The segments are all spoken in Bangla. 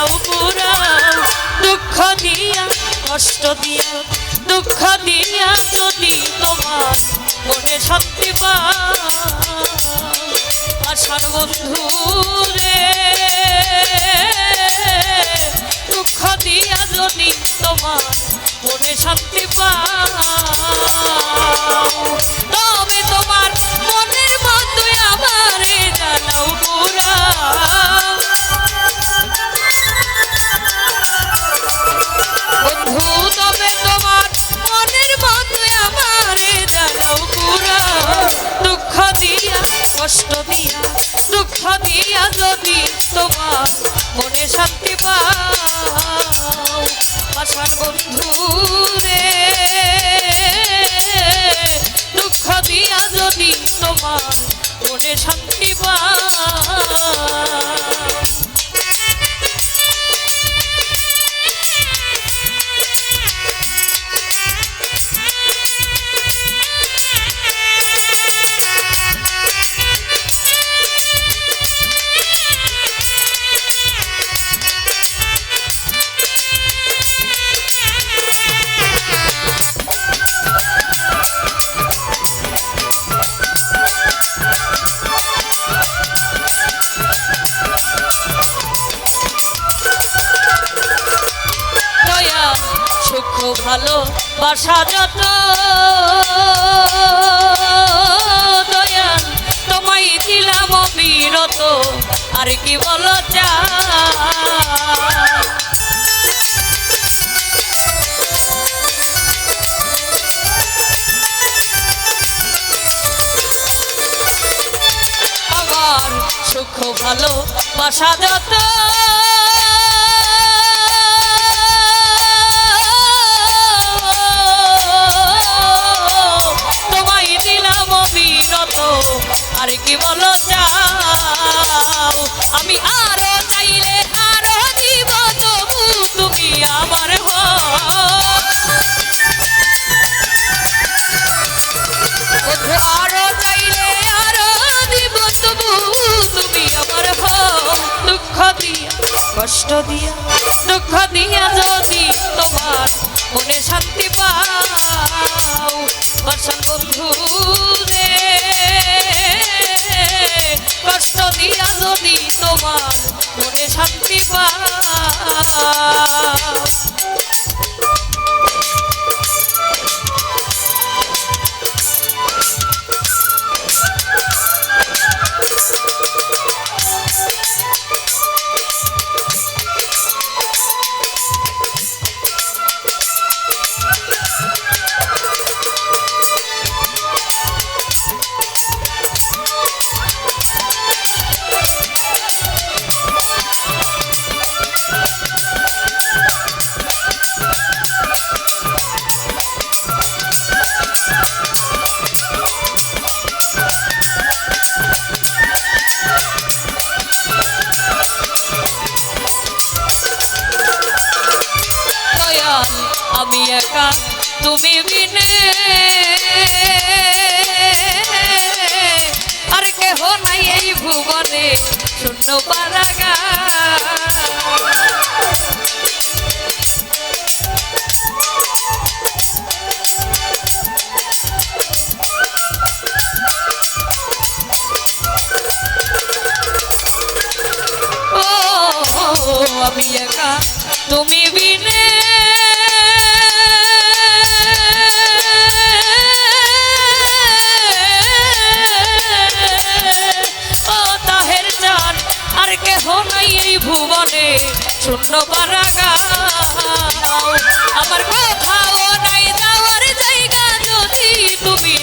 জ্বালাও পুরাও দুঃখ দিয়া, কষ্ট দিয়া, দুঃখ দিয়া যদি তোমার মনে শান্তি আশার বন্ধু রে দুঃখ দিয়া যদি তোমার মনে শান্তি পাও শান্তি পাও। আশার বন্ধু রে দুঃখ দিয়া যদি তোমার মনে শান্তি সুখ ভালো বাসা যত। দয়া তোমায় দিলাম অবিরত, আর কি বলো চা? সুখ ভালো বাসা যত। দুঃখ দিয়া যদি তোমার মনে শান্তি পাও বর্ষান বন্ধু রে কষ্ট দিয়া যদি তোমার মনে শান্তি পাও একা তুমি বিনে। আর কেহ নাই এই ভুবনে শূন্য পারাগা আমি একা তুমি বিনে। আর কেহ নাই এই ভুবনে শূন্য পারাগা আমার কোথাও নাই যাওয়ার জায়গা যদি তুমি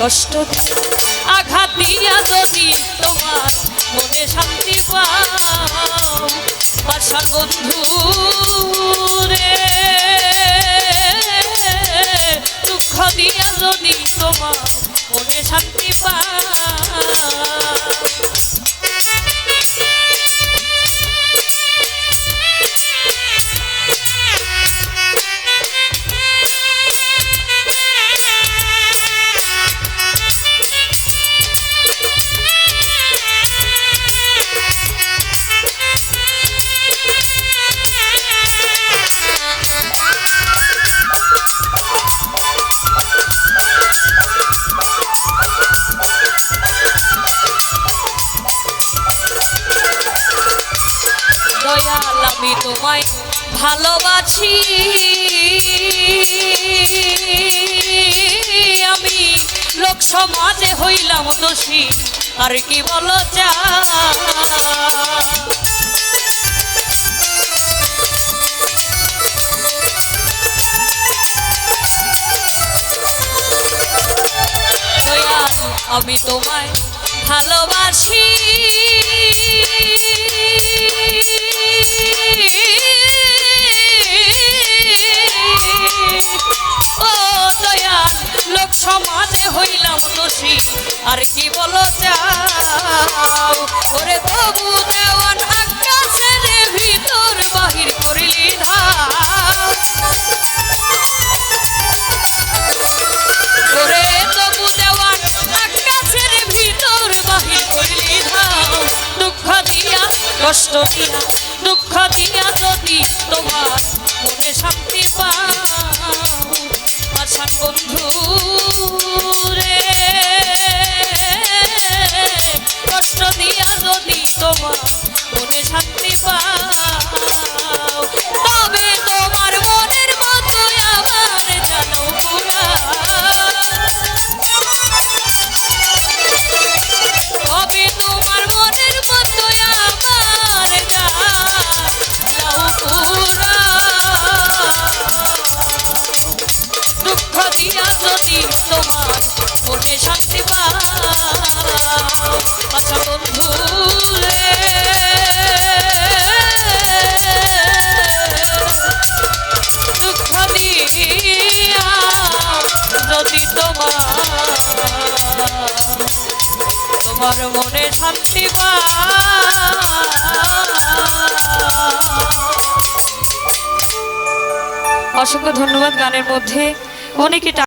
কষ্ট দিয়া, আঘাত দিয়া যদি তোমার মনে শান্তি পাও। দয়াল, আমি তোমায় ভালোবাসি। আমি লোক সমাজে হইলাম দোষী, আর কি বলো চা আমি তোমায় লোক সমাজে হইলাম দোষী। আর কি বলো চাও? ওরে তবু দেওয়ান আকাশের ভিতর বাহির করিলি ধার। করে তবু দুঃখ দিয়া, কষ্ট দিয়া, দুঃখ দিয়া যদি তোমার মনে শান্তি পাও আসান বন্ধু রে। কষ্ট দিয়া যদি তোমার মনে শান্তি পাও? আচ্ছা বন্ধু দুঃখ দিয়া তোমার। মনে শান্তি পা অসংখ্য ধন্যবাদ গানের মধ্যে। অনেকে